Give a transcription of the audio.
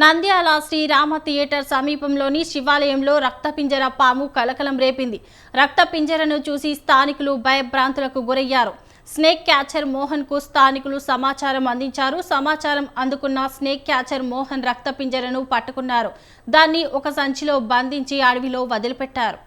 Nandyal Srirama theatre సమీపంలోని శివాలయంలో రక్తపింజర పాము కలకలం రేపింది. రక్తపింజరను చూసి స్థానికులు భయభ్రాంతులకు గురయ్యారు. స్నేక్ క్యాచర్ మోహన్కు స్థానికులు సమాచారం అందించారు. సమాచారం అందుకున్న స్నేక్ క్యాచర్ మోహన్ రక్తపింజరను పట్టుకున్నారు. దాన్ని ఒక సంచిలో బంధించి అడవిలో వదిలిపెట్టారు.